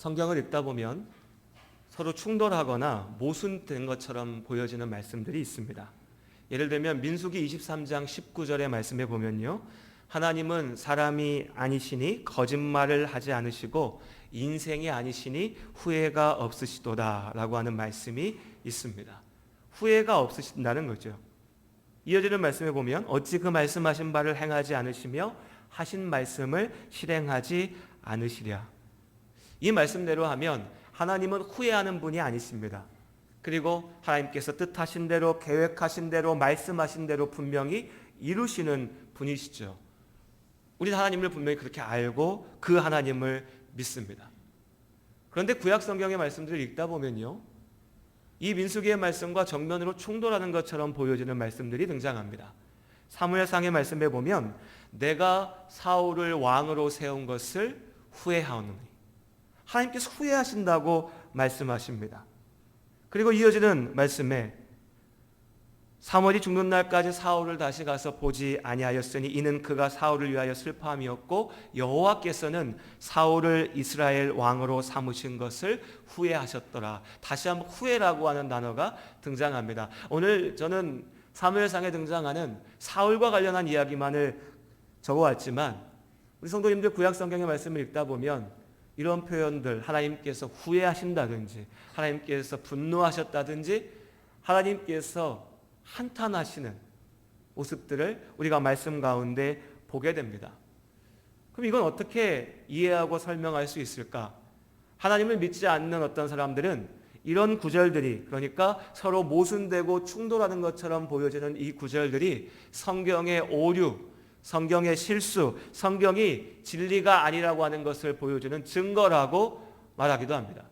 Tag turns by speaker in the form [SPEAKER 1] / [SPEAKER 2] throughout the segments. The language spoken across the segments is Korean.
[SPEAKER 1] 성경을 읽다 보면 서로 충돌하거나 모순된 것처럼 보여지는 말씀들이 있습니다. 예를 들면 민수기 23장 19절의 말씀에 보면요. 하나님은 사람이 아니시니 거짓말을 하지 않으시고 인생이 아니시니 후회가 없으시도다라고 하는 말씀이 있습니다. 후회가 없으신다는 거죠. 이어지는 말씀에 보면 어찌 그 말씀하신 바를 행하지 않으시며 하신 말씀을 실행하지 않으시랴. 이 말씀대로 하면 하나님은 후회하는 분이 아니십니다. 그리고 하나님께서 뜻하신 대로 계획하신 대로 말씀하신 대로 분명히 이루시는 분이시죠. 우리 하나님을 분명히 그렇게 알고 그 하나님을 믿습니다. 그런데 구약 성경의 말씀들을 읽다 보면요. 이 민수기의 말씀과 정면으로 충돌하는 것처럼 보여지는 말씀들이 등장합니다. 사무엘상의 말씀에 보면 내가 사울을 왕으로 세운 것을 후회하오노니 하나님께서 후회하신다고 말씀하십니다. 그리고 이어지는 말씀에 사무엘이 죽는 날까지 사울을 다시 가서 보지 아니하였으니 이는 그가 사울을 위하여 슬퍼함이었고 여호와께서는 사울을 이스라엘 왕으로 삼으신 것을 후회하셨더라. 다시 한번 후회라고 하는 단어가 등장합니다. 오늘 저는 사무엘상에 등장하는 사울과 관련한 이야기만을 적어왔지만 우리 성도님들 구약 성경의 말씀을 읽다 보면 이런 표현들 하나님께서 후회하신다든지 하나님께서 분노하셨다든지 하나님께서 한탄하시는 모습들을 우리가 말씀 가운데 보게 됩니다. 그럼 이건 어떻게 이해하고 설명할 수 있을까? 하나님을 믿지 않는 어떤 사람들은 이런 구절들이 그러니까 서로 모순되고 충돌하는 것처럼 보여지는 이 구절들이 성경의 오류, 성경의 실수, 성경이 진리가 아니라고 하는 것을 보여주는 증거라고 말하기도 합니다.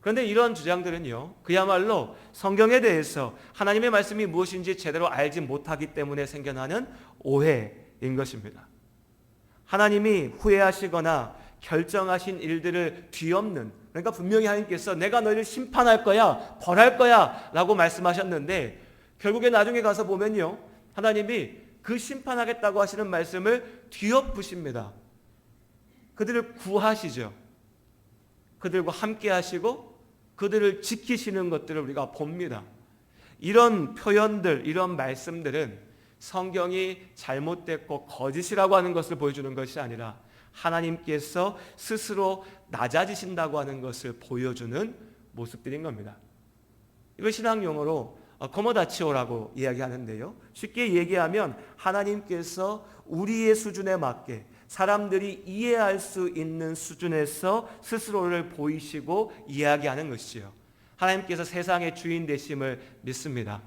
[SPEAKER 1] 그런데 이런 주장들은요, 그야말로 성경에 대해서 하나님의 말씀이 무엇인지 제대로 알지 못하기 때문에 생겨나는 오해인 것입니다. 하나님이 후회하시거나 결정하신 일들을 뒤엎는, 그러니까 분명히 하나님께서 내가 너희를 심판할 거야, 벌할 거야 라고 말씀하셨는데, 결국에 나중에 가서 보면요, 하나님이 그 심판하겠다고 하시는 말씀을 뒤엎으십니다. 그들을 구하시죠. 그들과 함께 하시고 그들을 지키시는 것들을 우리가 봅니다. 이런 표현들, 이런 말씀들은 성경이 잘못됐고 거짓이라고 하는 것을 보여주는 것이 아니라 하나님께서 스스로 낮아지신다고 하는 것을 보여주는 모습들인 겁니다. 이걸 신학 용어로 코모다치오라고 이야기하는데요. 쉽게 얘기하면 하나님께서 우리의 수준에 맞게 사람들이 이해할 수 있는 수준에서 스스로를 보이시고 이야기하는 것이지요. 하나님께서 세상의 주인 되심을 믿습니다.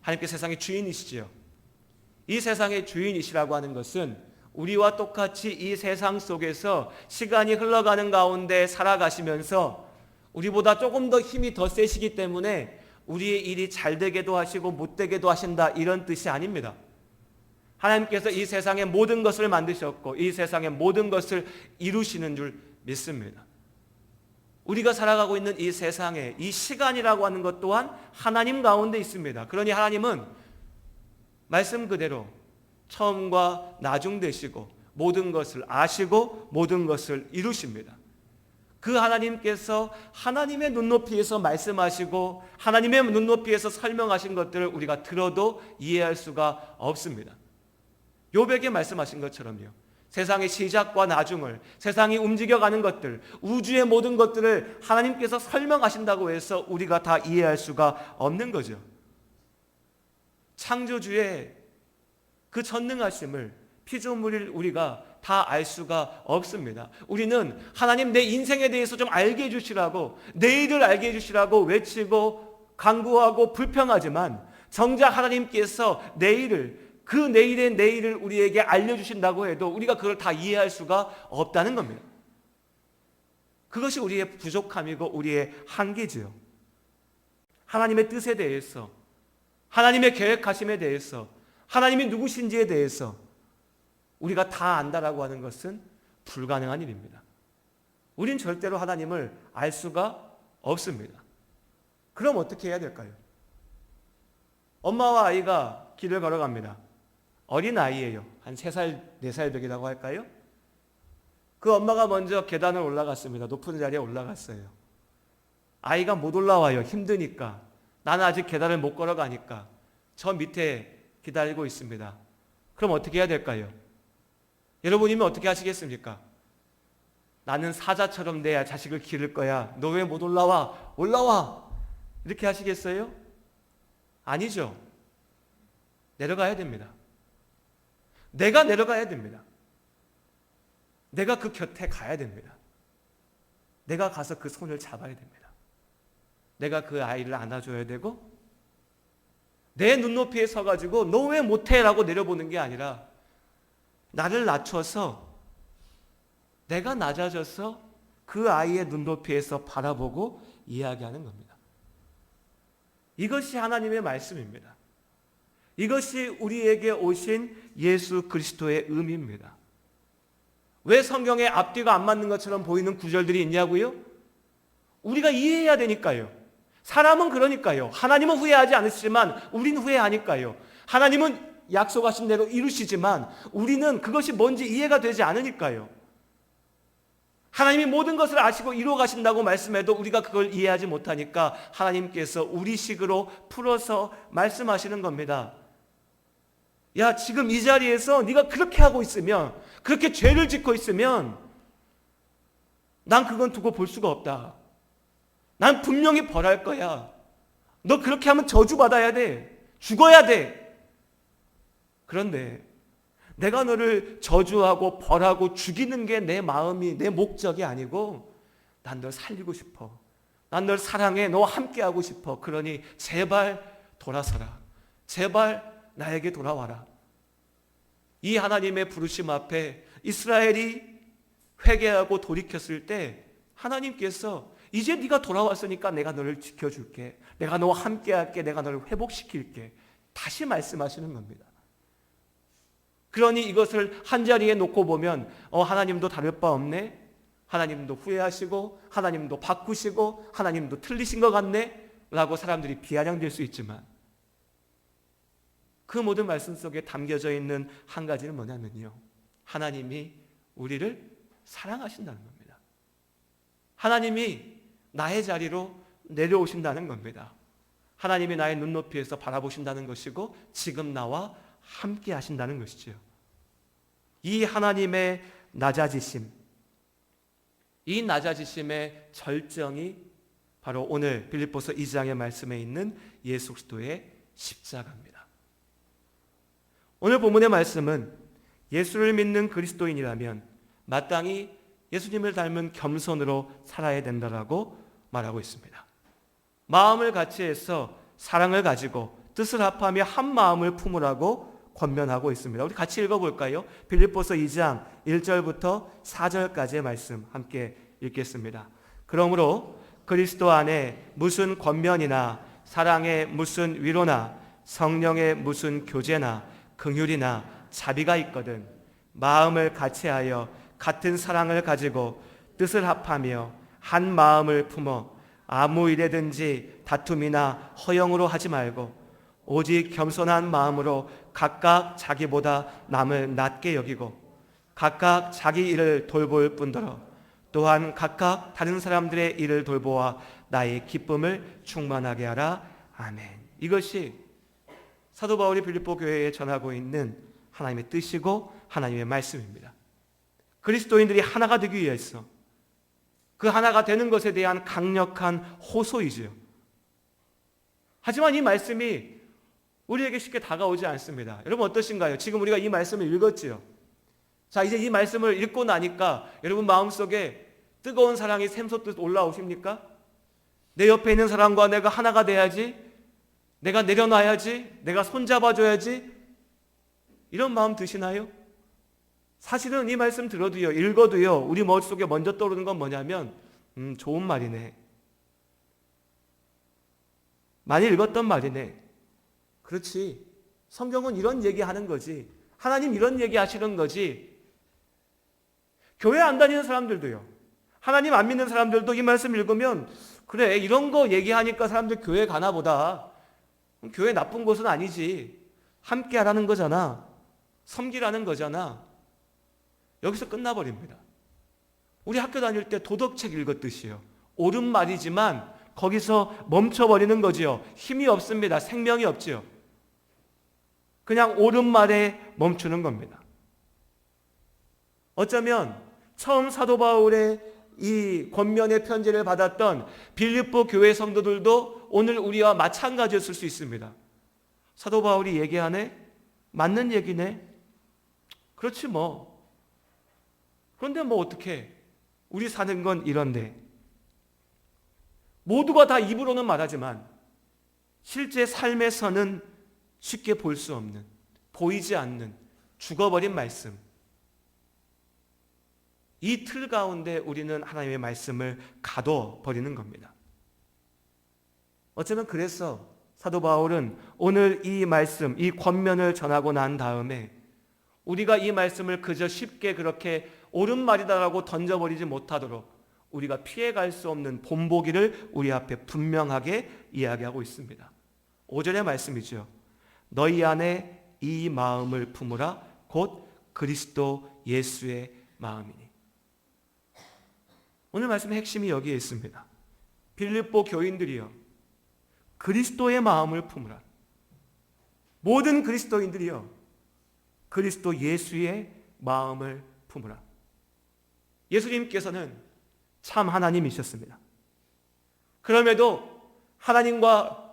[SPEAKER 1] 하나님께서 세상의 주인이시지요. 이 세상의 주인이시라고 하는 것은 우리와 똑같이 이 세상 속에서 시간이 흘러가는 가운데 살아가시면서 우리보다 조금 더 힘이 더 세시기 때문에 우리의 일이 잘 되게도 하시고 못 되게도 하신다 이런 뜻이 아닙니다. 하나님께서 이 세상의 모든 것을 만드셨고 이 세상의 모든 것을 이루시는 줄 믿습니다. 우리가 살아가고 있는 이 세상에 이 시간이라고 하는 것 또한 하나님 가운데 있습니다. 그러니 하나님은 말씀 그대로 처음과 나중 되시고 모든 것을 아시고 모든 것을 이루십니다. 그 하나님께서 하나님의 눈높이에서 말씀하시고 하나님의 눈높이에서 설명하신 것들을 우리가 들어도 이해할 수가 없습니다. 요백에 말씀하신 것처럼요. 세상의 시작과 나중을, 세상이 움직여가는 것들, 우주의 모든 것들을 하나님께서 설명하신다고 해서 우리가 다 이해할 수가 없는 거죠. 창조주의 그 전능하심을 피조물일 우리가 다 알 수가 없습니다. 우리는 하나님 내 인생에 대해서 좀 알게 해주시라고, 내 일을 알게 해주시라고 외치고 강구하고 불평하지만 정작 하나님께서 내 일을 그 내일의 내일을 우리에게 알려주신다고 해도 우리가 그걸 다 이해할 수가 없다는 겁니다. 그것이 우리의 부족함이고 우리의 한계지요. 하나님의 뜻에 대해서, 하나님의 계획하심에 대해서, 하나님이 누구신지에 대해서 우리가 다 안다라고 하는 것은 불가능한 일입니다. 우린 절대로 하나님을 알 수가 없습니다. 그럼 어떻게 해야 될까요? 엄마와 아이가 길을 걸어갑니다. 어린 아이예요. 한 3살, 4살 되기라고 할까요? 그 엄마가 먼저 계단을 올라갔습니다. 높은 자리에 올라갔어요. 아이가 못 올라와요. 힘드니까. 나는 아직 계단을 못 걸어가니까. 저 밑에 기다리고 있습니다. 그럼 어떻게 해야 될까요? 여러분이면 어떻게 하시겠습니까? 나는 사자처럼 내 자식을 기를 거야. 너 왜 못 올라와? 올라와! 이렇게 하시겠어요? 아니죠. 내려가야 됩니다. 내가 내려가야 됩니다. 내가 그 곁에 가야 됩니다. 내가 가서 그 손을 잡아야 됩니다. 내가 그 아이를 안아줘야 되고, 내 눈높이에 서가지고 너 왜 못해? 라고 내려보는 게 아니라, 나를 낮춰서, 내가 낮아져서 그 아이의 눈높이에서 바라보고 이야기하는 겁니다. 이것이 하나님의 말씀입니다. 이것이 우리에게 오신 예수 그리스도의 의미입니다. 왜 성경에 앞뒤가 안 맞는 것처럼 보이는 구절들이 있냐고요? 우리가 이해해야 되니까요. 사람은 그러니까요. 하나님은 후회하지 않으시지만 우리는 후회하니까요. 하나님은 약속하신 대로 이루시지만 우리는 그것이 뭔지 이해가 되지 않으니까요. 하나님이 모든 것을 아시고 이루어 가신다고 말씀해도 우리가 그걸 이해하지 못하니까 하나님께서 우리식으로 풀어서 말씀하시는 겁니다. 야, 지금 이 자리에서 네가 그렇게 하고 있으면 그렇게 죄를 짓고 있으면 난 그건 두고 볼 수가 없다. 난 분명히 벌할 거야. 너 그렇게 하면 저주받아야 돼. 죽어야 돼. 그런데 내가 너를 저주하고 벌하고 죽이는 게 내 마음이 내 목적이 아니고 난 널 살리고 싶어. 난 널 사랑해. 너와 함께 하고 싶어. 그러니 제발 돌아서라. 제발 나에게 돌아와라. 이 하나님의 부르심 앞에 이스라엘이 회개하고 돌이켰을 때 하나님께서 이제 네가 돌아왔으니까 내가 너를 지켜줄게. 내가 너와 함께 할게. 내가 너를 회복시킬게. 다시 말씀하시는 겁니다. 그러니 이것을 한 자리에 놓고 보면 어 하나님도 다를 바 없네. 하나님도 후회하시고 하나님도 바꾸시고 하나님도 틀리신 것 같네. 라고 사람들이 비아냥될 수 있지만 그 모든 말씀 속에 담겨져 있는 한 가지는 뭐냐면요. 하나님이 우리를 사랑하신다는 겁니다. 하나님이 나의 자리로 내려오신다는 겁니다. 하나님이 나의 눈높이에서 바라보신다는 것이고 지금 나와 함께 하신다는 것이지요. 이 하나님의 낮아지심, 이 낮아지심의 절정이 바로 오늘 빌립보서 2장의 말씀에 있는 예수 그리스도의 십자가입니다. 오늘 본문의 말씀은 예수를 믿는 그리스도인이라면 마땅히 예수님을 닮은 겸손으로 살아야 된다라고 말하고 있습니다. 마음을 같이 해서 사랑을 가지고 뜻을 합하며 한 마음을 품으라고 권면하고 있습니다. 우리 같이 읽어볼까요? 빌립보서 2장 1절부터 4절까지의 말씀 함께 읽겠습니다. 그러므로 그리스도 안에 무슨 권면이나 사랑의 무슨 위로나 성령의 무슨 교제나 긍휼이나 자비가 있거든 마음을 같이하여 같은 사랑을 가지고 뜻을 합하며 한 마음을 품어 아무 일에든지 다툼이나 허영으로 하지 말고 오직 겸손한 마음으로 각각 자기보다 남을 낮게 여기고 각각 자기 일을 돌볼 뿐더러 또한 각각 다른 사람들의 일을 돌보아 나의 기쁨을 충만하게 하라. 아멘. 이것이 사도 바울이 빌립보 교회에 전하고 있는 하나님의 뜻이고 하나님의 말씀입니다. 그리스도인들이 하나가 되기 위해서 그 하나가 되는 것에 대한 강력한 호소이지요. 하지만 이 말씀이 우리에게 쉽게 다가오지 않습니다. 여러분 어떠신가요? 지금 우리가 이 말씀을 읽었지요. 자, 이제 이 말씀을 읽고 나니까 여러분 마음속에 뜨거운 사랑이 샘솟듯 올라오십니까? 내 옆에 있는 사람과 내가 하나가 돼야지. 내가 내려놔야지. 내가 손잡아줘야지. 이런 마음 드시나요? 사실은 이 말씀 들어도요, 읽어도요, 우리 머릿속에 먼저 떠오르는 건 뭐냐면, 음, 좋은 말이네. 많이 읽었던 말이네. 그렇지. 성경은 이런 얘기 하는 거지. 하나님 이런 얘기 하시는 거지. 교회 안 다니는 사람들도요. 하나님 안 믿는 사람들도 이 말씀 읽으면, 그래, 이런 거 얘기하니까 사람들 교회 가나 보다. 교회 나쁜 곳은 아니지. 함께 하라는 거잖아. 섬기라는 거잖아. 여기서 끝나버립니다. 우리 학교 다닐 때 도덕책 읽었듯이요. 옳은 말이지만 거기서 멈춰버리는 거지요. 힘이 없습니다. 생명이 없지요. 그냥 옳은 말에 멈추는 겁니다. 어쩌면 처음 사도 바울의 이 권면의 편지를 받았던 빌립보 교회 성도들도 오늘 우리와 마찬가지였을 수 있습니다. 사도 바울이 얘기하네? 맞는 얘기네? 그렇지 뭐. 그런데 뭐 어떻게? 우리 사는 건 이런데. 모두가 다 입으로는 말하지만 실제 삶에서는 쉽게 볼 수 없는, 보이지 않는, 죽어버린 말씀. 이 틀 가운데 우리는 하나님의 말씀을 가둬버리는 겁니다. 어쩌면 그래서 사도 바울은 오늘 이 말씀, 이 권면을 전하고 난 다음에 우리가 이 말씀을 그저 쉽게 그렇게 옳은 말이다라고 던져버리지 못하도록 우리가 피해갈 수 없는 본보기를 우리 앞에 분명하게 이야기하고 있습니다. 5절의 말씀이죠. 너희 안에 이 마음을 품으라 곧 그리스도 예수의 마음이니. 오늘 말씀의 핵심이 여기에 있습니다. 빌립보 교인들이여 그리스도의 마음을 품으라. 모든 그리스도인들이여 그리스도 예수의 마음을 품으라. 예수님께서는 참 하나님이셨습니다. 그럼에도 하나님과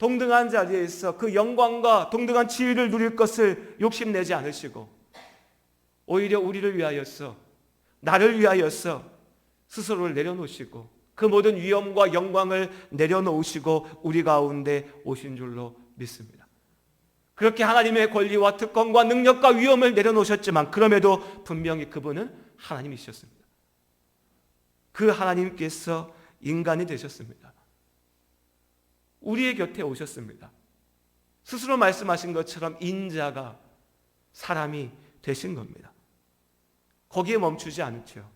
[SPEAKER 1] 동등한 자리에서 그 영광과 동등한 지위를 누릴 것을 욕심내지 않으시고 오히려 우리를 위하여서 나를 위하여서 스스로를 내려놓으시고 그 모든 위엄과 영광을 내려놓으시고 우리 가운데 오신 줄로 믿습니다. 그렇게 하나님의 권리와 특권과 능력과 위엄을 내려놓으셨지만 그럼에도 분명히 그분은 하나님이셨습니다. 그 하나님께서 인간이 되셨습니다. 우리의 곁에 오셨습니다. 스스로 말씀하신 것처럼 인자가 사람이 되신 겁니다. 거기에 멈추지 않죠.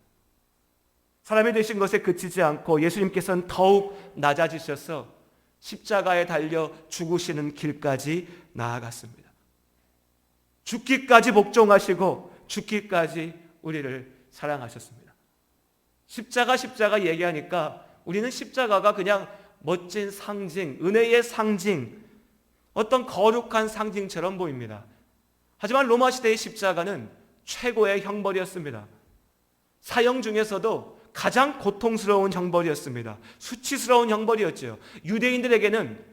[SPEAKER 1] 사람이 되신 것에 그치지 않고 예수님께서는 더욱 낮아지셔서 십자가에 달려 죽으시는 길까지 나아갔습니다. 죽기까지 복종하시고 죽기까지 우리를 사랑하셨습니다. 십자가 십자가 얘기하니까 우리는 십자가가 그냥 멋진 상징, 은혜의 상징, 어떤 거룩한 상징처럼 보입니다. 하지만 로마 시대의 십자가는 최고의 형벌이었습니다. 사형 중에서도 가장 고통스러운 형벌이었습니다. 수치스러운 형벌이었죠. 유대인들에게는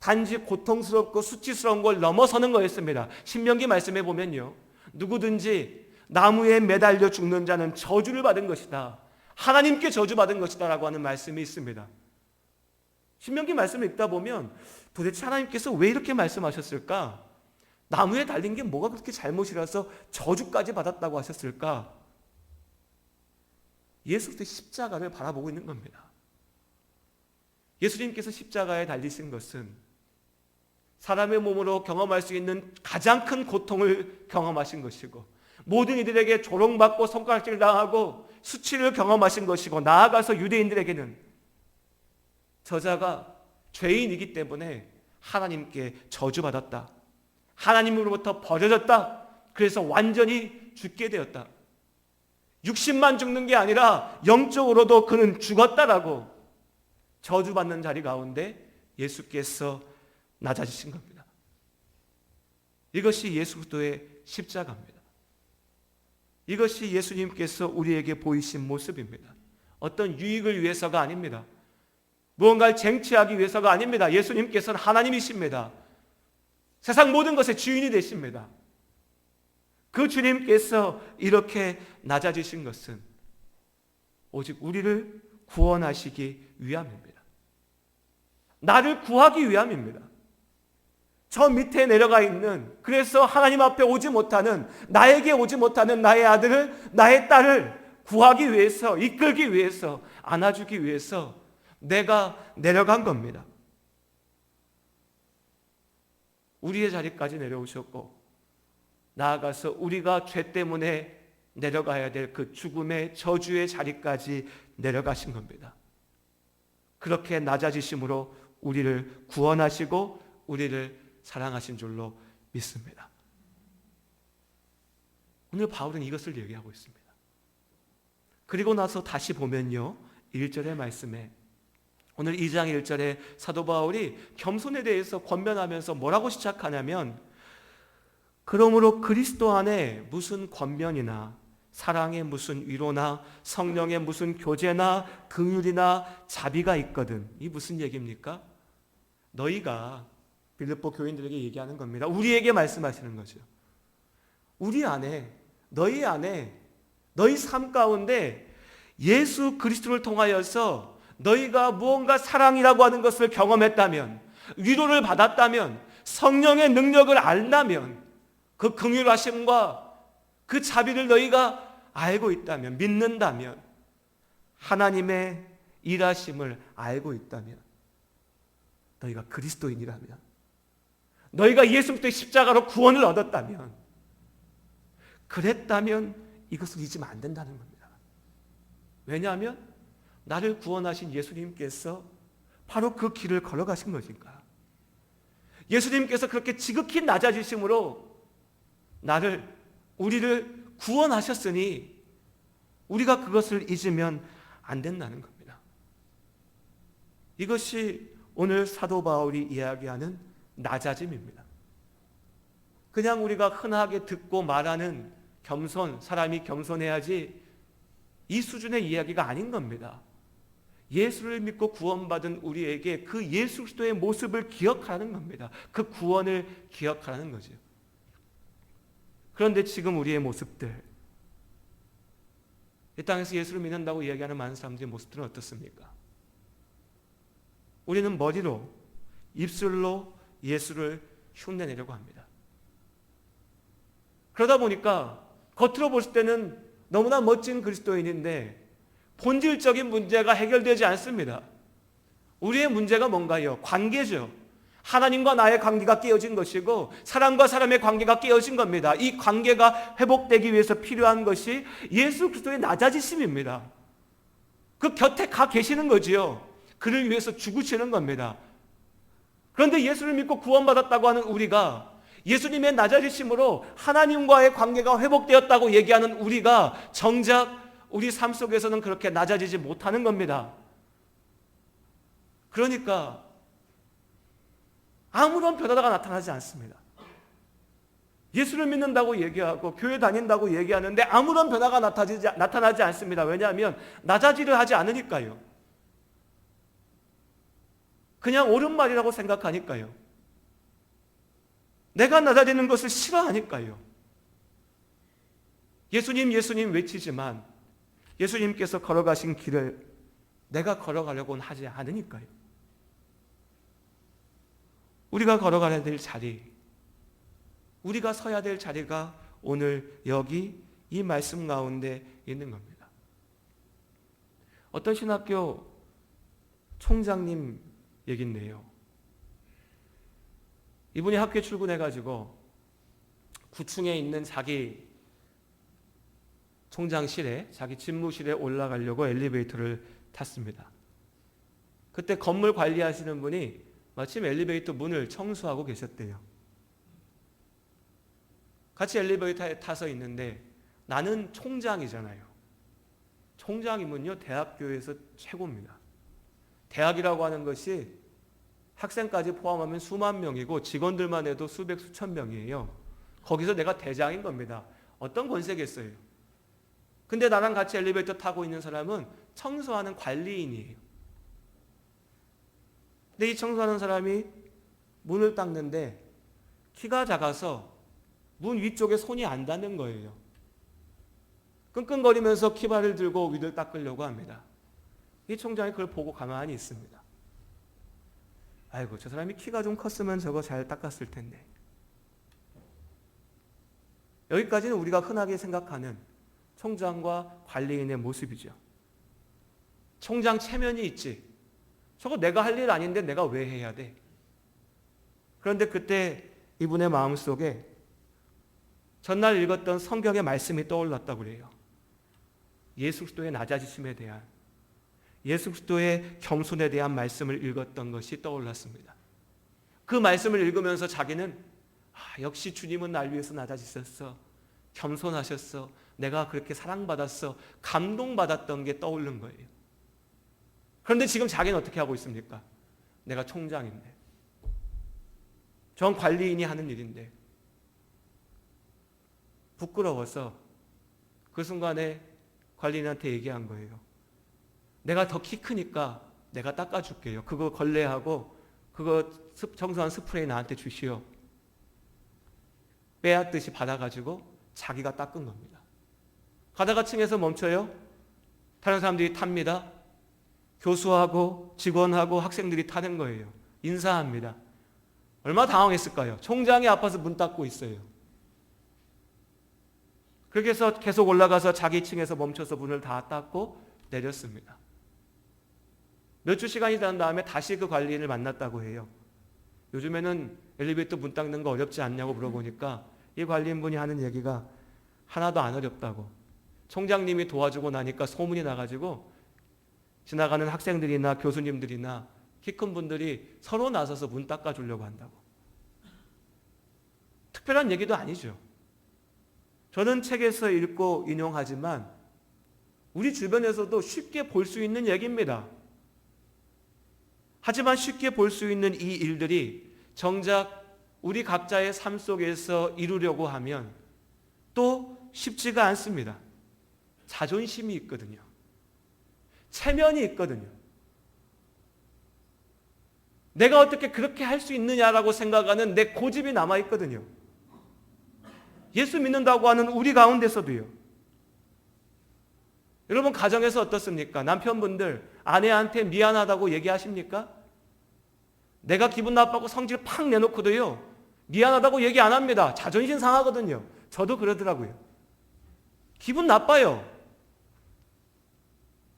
[SPEAKER 1] 단지 고통스럽고 수치스러운 걸 넘어서는 거였습니다. 신명기 말씀에 보면요. 누구든지 나무에 매달려 죽는 자는 저주를 받은 것이다. 하나님께 저주받은 것이다. 라고 하는 말씀이 있습니다. 신명기 말씀을 읽다 보면 도대체 하나님께서 왜 이렇게 말씀하셨을까? 나무에 달린 게 뭐가 그렇게 잘못이라서 저주까지 받았다고 하셨을까? 예수 그리스도의 십자가를 바라보고 있는 겁니다. 예수님께서 십자가에 달리신 것은 사람의 몸으로 경험할 수 있는 가장 큰 고통을 경험하신 것이고 모든 이들에게 조롱받고 손가락질 당하고 수치를 경험하신 것이고 나아가서 유대인들에게는 저자가 죄인이기 때문에 하나님께 저주받았다. 하나님으로부터 버려졌다. 그래서 완전히 죽게 되었다. 60만 죽는 게 아니라 영적으로도 그는 죽었다라고 저주받는 자리 가운데 예수께서 낮아지신 겁니다. 이것이 예수 그리스도의 십자가입니다. 이것이 예수님께서 우리에게 보이신 모습입니다. 어떤 유익을 위해서가 아닙니다. 무언가를 쟁취하기 위해서가 아닙니다. 예수님께서는 하나님이십니다. 세상 모든 것의 주인이 되십니다. 그 주님께서 이렇게 낮아지신 것은 오직 우리를 구원하시기 위함입니다. 나를 구하기 위함입니다. 저 밑에 내려가 있는 그래서 하나님 앞에 오지 못하는 나에게 오지 못하는 나의 아들을 나의 딸을 구하기 위해서 이끌기 위해서 안아주기 위해서 내가 내려간 겁니다. 우리의 자리까지 내려오셨고 나아가서 우리가 죄 때문에 내려가야 될 그 죽음의 저주의 자리까지 내려가신 겁니다. 그렇게 낮아지심으로 우리를 구원하시고 우리를 사랑하신 줄로 믿습니다. 오늘 바울은 이것을 얘기하고 있습니다. 그리고 나서 다시 보면요. 1절의 말씀에 오늘 2장 1절에 사도 바울이 겸손에 대해서 권면하면서 뭐라고 시작하냐면 그러므로 그리스도 안에 무슨 권면이나 사랑의 무슨 위로나 성령의 무슨 교제나 긍휼이나 자비가 있거든. 이 무슨 얘기입니까? 너희가 빌립보 교인들에게 얘기하는 겁니다. 우리에게 말씀하시는 거죠. 우리 안에 너희 안에 너희 삶 가운데 예수 그리스도를 통하여서 너희가 무언가 사랑이라고 하는 것을 경험했다면 위로를 받았다면 성령의 능력을 알다면 그 긍휼하심과 그 자비를 너희가 알고 있다면 믿는다면 하나님의 일하심을 알고 있다면 너희가 그리스도인이라면 너희가 예수 그리스도의 십자가로 구원을 얻었다면 그랬다면 이것을 잊으면 안 된다는 겁니다. 왜냐하면 나를 구원하신 예수님께서 바로 그 길을 걸어가신 것인가. 예수님께서 그렇게 지극히 낮아지심으로 나를 우리를 구원하셨으니 우리가 그것을 잊으면 안 된다는 겁니다. 이것이 오늘 사도 바울이 이야기하는 낮아짐입니다. 그냥 우리가 흔하게 듣고 말하는 겸손, 사람이 겸손해야지 이 수준의 이야기가 아닌 겁니다. 예수를 믿고 구원받은 우리에게 그 예수 그리스도의 모습을 기억하는 겁니다. 그 구원을 기억하는 거죠. 그런데 지금 우리의 모습들 이 땅에서 예수를 믿는다고 이야기하는 많은 사람들의 모습들은 어떻습니까? 우리는 머리로 입술로 예수를 흉내내려고 합니다. 그러다 보니까 겉으로 볼 때는 너무나 멋진 그리스도인인데 본질적인 문제가 해결되지 않습니다. 우리의 문제가 뭔가요? 관계죠. 하나님과 나의 관계가 깨어진 것이고 사람과 사람의 관계가 깨어진 겁니다. 이 관계가 회복되기 위해서 필요한 것이 예수 그리스도의 낮아지심입니다. 그 곁에 가 계시는 거지요. 그를 위해서 죽으시는 겁니다. 그런데 예수를 믿고 구원받았다고 하는 우리가 예수님의 낮아지심으로 하나님과의 관계가 회복되었다고 얘기하는 우리가 정작 우리 삶 속에서는 그렇게 낮아지지 못하는 겁니다. 그러니까 아무런 변화가 나타나지 않습니다. 예수를 믿는다고 얘기하고 교회 다닌다고 얘기하는데 아무런 변화가 나타나지, 않습니다. 왜냐하면 낮아지려 하지 않으니까요. 그냥 옳은 말이라고 생각하니까요. 내가 낮아지는 것을 싫어하니까요. 예수님, 예수님 외치지만 예수님께서 걸어가신 길을 내가 걸어가려고는 하지 않으니까요. 우리가 걸어가야 될 자리, 우리가 서야 될 자리가 오늘 여기 이 말씀 가운데 있는 겁니다. 어떤 신학교 총장님 얘긴데요. 이분이 학교에 출근해가지고 9층에 있는 자기 총장실에 자기 집무실에 올라가려고 엘리베이터를 탔습니다. 그때 건물 관리하시는 분이 마침 엘리베이터 문을 청소하고 계셨대요. 같이 엘리베이터에 타서 있는데 나는 총장이잖아요. 총장이면요 대학교에서 최고입니다. 대학이라고 하는 것이 학생까지 포함하면 수만 명이고 직원들만 해도 수백 수천 명이에요. 거기서 내가 대장인 겁니다. 어떤 권세겠어요? 근데 나랑 같이 엘리베이터 타고 있는 사람은 청소하는 관리인이에요. 근데 이 청소하는 사람이 문을 닦는데 키가 작아서 문 위쪽에 손이 안 닿는 거예요. 끙끙거리면서 키발을 들고 위를 닦으려고 합니다. 이 총장이 그걸 보고 가만히 있습니다. 아이고 저 사람이 키가 좀 컸으면 저거 잘 닦았을 텐데. 여기까지는 우리가 흔하게 생각하는 총장과 관리인의 모습이죠. 총장 체면이 있지. 저거 내가 할 일 아닌데 내가 왜 해야 돼? 그런데 그때 이분의 마음 속에 전날 읽었던 성경의 말씀이 떠올랐다고 그래요. 예수 그리스도의 낮아지심에 대한 예수 그리스도의 겸손에 대한 말씀을 읽었던 것이 떠올랐습니다. 그 말씀을 읽으면서 자기는 아, 역시 주님은 날 위해서 낮아지셨어. 겸손하셨어. 내가 그렇게 사랑받았어. 감동받았던 게 떠오른 거예요. 그런데 지금 자기는 어떻게 하고 있습니까? 내가 총장인데. 전 관리인이 하는 일인데. 부끄러워서 그 순간에 관리인한테 얘기한 거예요. 내가 더 키 크니까 내가 닦아줄게요. 그거 걸레하고 그거 습- 청소한 스프레이 나한테 주시오. 빼앗듯이 받아가지고 자기가 닦은 겁니다. 가다가 층에서 멈춰요. 다른 사람들이 탑니다. 교수하고 직원하고 학생들이 타는 거예요. 인사합니다. 얼마나 당황했을까요? 총장이 아파서 문 닫고 있어요. 그렇게 해서 계속 올라가서 자기 층에서 멈춰서 문을 다 닫고 내렸습니다. 몇 주 시간이 지난 다음에 다시 그 관리인을 만났다고 해요. 요즘에는 엘리베이터 문 닫는 거 어렵지 않냐고 물어보니까 이 관리인분이 하는 얘기가 하나도 안 어렵다고. 총장님이 도와주고 나니까 소문이 나가지고 지나가는 학생들이나 교수님들이나 키 큰 분들이 서로 나서서 문 닦아주려고 한다고. 특별한 얘기도 아니죠. 저는 책에서 읽고 인용하지만 우리 주변에서도 쉽게 볼 수 있는 얘기입니다. 하지만 쉽게 볼 수 있는 이 일들이 정작 우리 각자의 삶 속에서 이루려고 하면 또 쉽지가 않습니다. 자존심이 있거든요. 체면이 있거든요. 내가 어떻게 그렇게 할 수 있느냐라고 생각하는 내 고집이 남아 있거든요. 예수 믿는다고 하는 우리 가운데서도요. 여러분 가정에서 어떻습니까? 남편분들 아내한테 미안하다고 얘기하십니까? 내가 기분 나빠고 성질 팍 내놓고도요. 미안하다고 얘기 안 합니다. 자존심 상하거든요. 저도 그러더라고요. 기분 나빠요.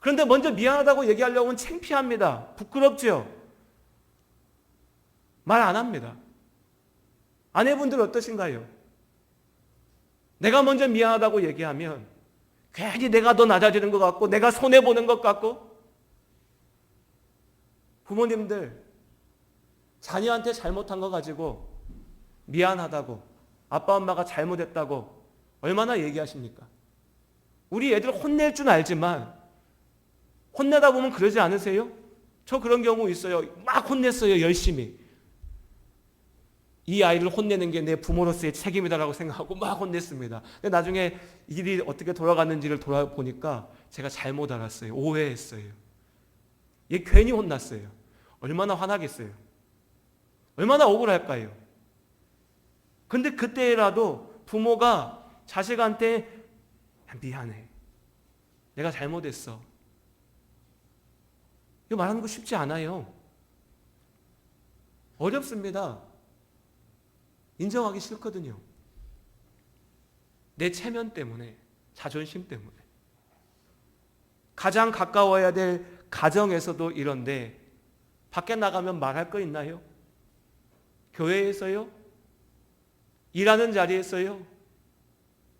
[SPEAKER 1] 그런데 먼저 미안하다고 얘기하려고는 창피합니다. 부끄럽죠? 말 안 합니다. 아내분들 어떠신가요? 내가 먼저 미안하다고 얘기하면 괜히 내가 더 낮아지는 것 같고 내가 손해보는 것 같고 부모님들 자녀한테 잘못한 거 가지고 미안하다고 아빠 엄마가 잘못했다고 얼마나 얘기하십니까? 우리 애들 혼낼 줄 알지만 혼내다 보면 그러지 않으세요? 저 그런 경우 있어요. 막 혼냈어요. 열심히. 이 아이를 혼내는 게 내 부모로서의 책임이다라고 생각하고 막 혼냈습니다. 근데 나중에 일이 어떻게 돌아갔는지를 돌아보니까 제가 잘못 알았어요. 오해했어요. 얘 괜히 혼났어요. 얼마나 화나겠어요. 얼마나 억울할까요? 근데 그때라도 부모가 자식한테 미안해. 내가 잘못했어. 이거 말하는 거 쉽지 않아요. 어렵습니다. 인정하기 싫거든요. 내 체면 때문에, 자존심 때문에. 가장 가까워야 될 가정에서도 이런데, 밖에 나가면 말할 거 있나요? 교회에서요? 일하는 자리에서요?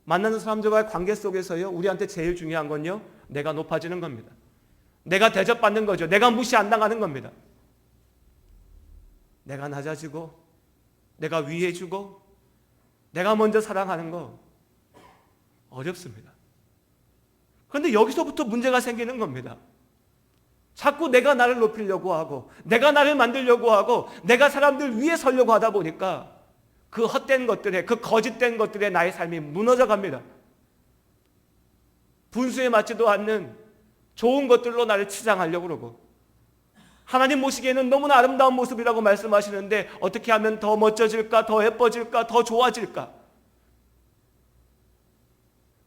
[SPEAKER 1] 만나는 사람들과의 관계 속에서요? 우리한테 제일 중요한 건요? 내가 높아지는 겁니다. 내가 대접받는 거죠. 내가 무시 안 당하는 겁니다. 내가 낮아지고, 내가 위해주고, 내가 먼저 사랑하는 거 어렵습니다. 그런데 여기서부터 문제가 생기는 겁니다. 자꾸 내가 나를 높이려고 하고, 내가 나를 만들려고 하고, 내가 사람들 위에 서려고 하다 보니까 그 헛된 것들에, 그 거짓된 것들에 나의 삶이 무너져 갑니다. 분수에 맞지도 않는 좋은 것들로 나를 치장하려고 그러고, 하나님 보시기에는 너무나 아름다운 모습이라고 말씀하시는데 어떻게 하면 더 멋져질까, 더 예뻐질까, 더 좋아질까?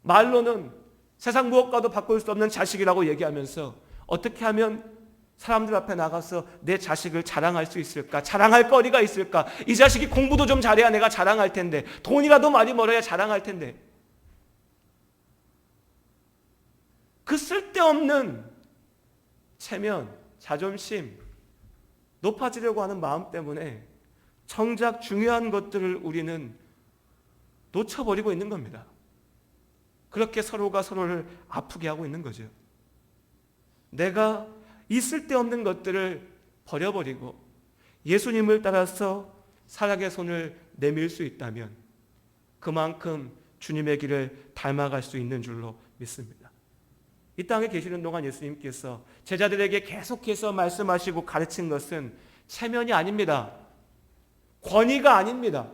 [SPEAKER 1] 말로는 세상 무엇과도 바꿀 수 없는 자식이라고 얘기하면서 어떻게 하면 사람들 앞에 나가서 내 자식을 자랑할 수 있을까? 자랑할 거리가 있을까? 이 자식이 공부도 좀 잘해야 내가 자랑할 텐데, 돈이라도 많이 벌어야 자랑할 텐데. 그 쓸데없는 체면, 자존심, 높아지려고 하는 마음 때문에 정작 중요한 것들을 우리는 놓쳐버리고 있는 겁니다. 그렇게 서로가 서로를 아프게 하고 있는 거죠. 내가 이 쓸데없는 것들을 버려버리고 예수님을 따라서 사랑의 손을 내밀 수 있다면 그만큼 주님의 길을 닮아갈 수 있는 줄로 믿습니다. 이 땅에 계시는 동안 예수님께서 제자들에게 계속해서 말씀하시고 가르친 것은 체면이 아닙니다. 권위가 아닙니다.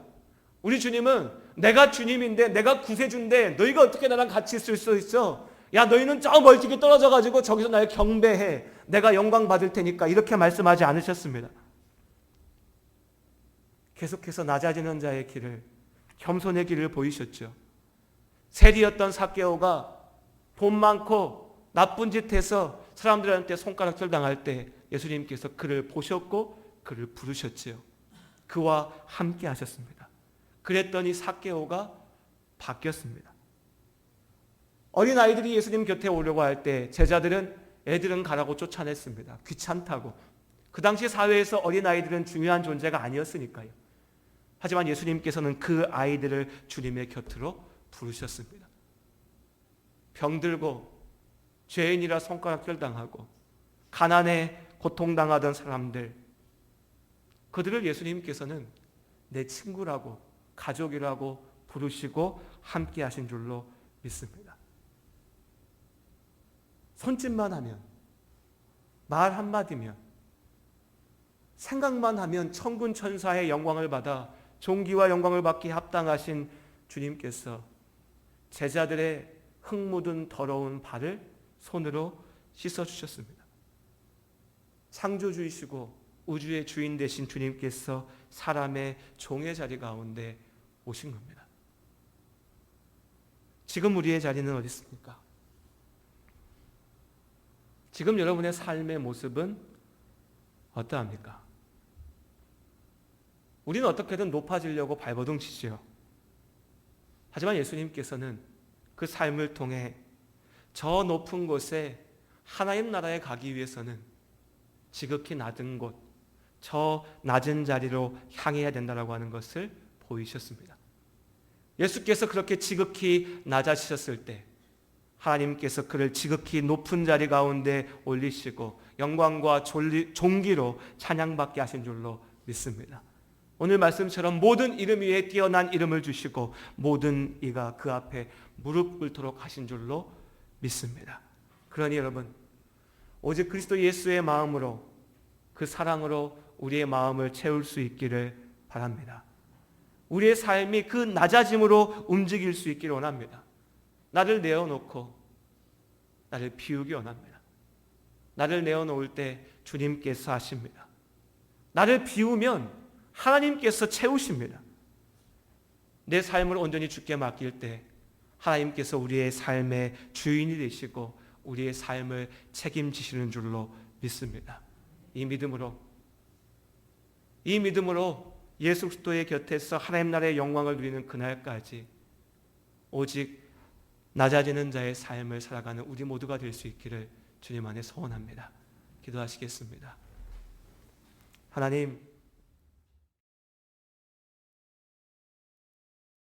[SPEAKER 1] 우리 주님은 내가 주님인데 내가 구세주인데 너희가 어떻게 나랑 같이 있을 수 있어? 야 너희는 저 멀찍이 떨어져 가지고 저기서 날 경배해. 내가 영광 받을 테니까 이렇게 말씀하지 않으셨습니다. 계속해서 낮아지는 자의 길을 겸손의 길을 보이셨죠. 세리였던 사케오가 돈 많고 나쁜 짓 해서 사람들한테 손가락질 당할 때 예수님께서 그를 보셨고 그를 부르셨지요. 그와 함께 하셨습니다. 그랬더니 사케오가 바뀌었습니다. 어린 아이들이 예수님 곁에 오려고 할 때 제자들은 애들은 가라고 쫓아냈습니다. 귀찮다고. 그 당시 사회에서 어린 아이들은 중요한 존재가 아니었으니까요. 하지만 예수님께서는 그 아이들을 주님의 곁으로 부르셨습니다. 병들고 죄인이라 손가락질 당하고 가난에 고통당하던 사람들 그들을 예수님께서는 내 친구라고 가족이라고 부르시고 함께 하신 줄로 믿습니다. 손짓만 하면 말 한마디면 생각만 하면 천군 천사의 영광을 받아 종기와 영광을 받기 합당하신 주님께서 제자들의 흙 묻은 더러운 발을 손으로 씻어 주셨습니다. 창조주이시고 우주의 주인 되신 주님께서 사람의 종의 자리 가운데 오신 겁니다. 지금 우리의 자리는 어디 있습니까? 지금 여러분의 삶의 모습은 어떠합니까? 우리는 어떻게든 높아지려고 발버둥 치지요. 하지만 예수님께서는 그 삶을 통해 저 높은 곳에 하나님 나라에 가기 위해서는 지극히 낮은 곳, 저 낮은 자리로 향해야 된다라고 하는 것을 보이셨습니다. 예수께서 그렇게 지극히 낮아지셨을 때 하나님께서 그를 지극히 높은 자리 가운데 올리시고 영광과 존리, 존귀로 찬양받게 하신 줄로 믿습니다. 오늘 말씀처럼 모든 이름 위에 뛰어난 이름을 주시고 모든 이가 그 앞에 무릎 꿇도록 하신 줄로 믿습니다. 그러니 여러분 오직 그리스도 예수의 마음으로 그 사랑으로 우리의 마음을 채울 수 있기를 바랍니다. 우리의 삶이 그 낮아짐으로 움직일 수 있기를 원합니다. 나를 내어놓고 나를 비우기 원합니다. 나를 내어놓을 때 주님께서 하십니다. 나를 비우면 하나님께서 채우십니다. 내 삶을 온전히 주께 맡길 때 하나님께서 우리의 삶의 주인이 되시고 우리의 삶을 책임지시는 줄로 믿습니다. 이 믿음으로 이 믿음으로 예수 그리스도의 곁에서 하나님 나라의 영광을 누리는 그날까지 오직 낮아지는 자의 삶을 살아가는 우리 모두가 될 수 있기를 주님 안에 소원합니다. 기도하시겠습니다. 하나님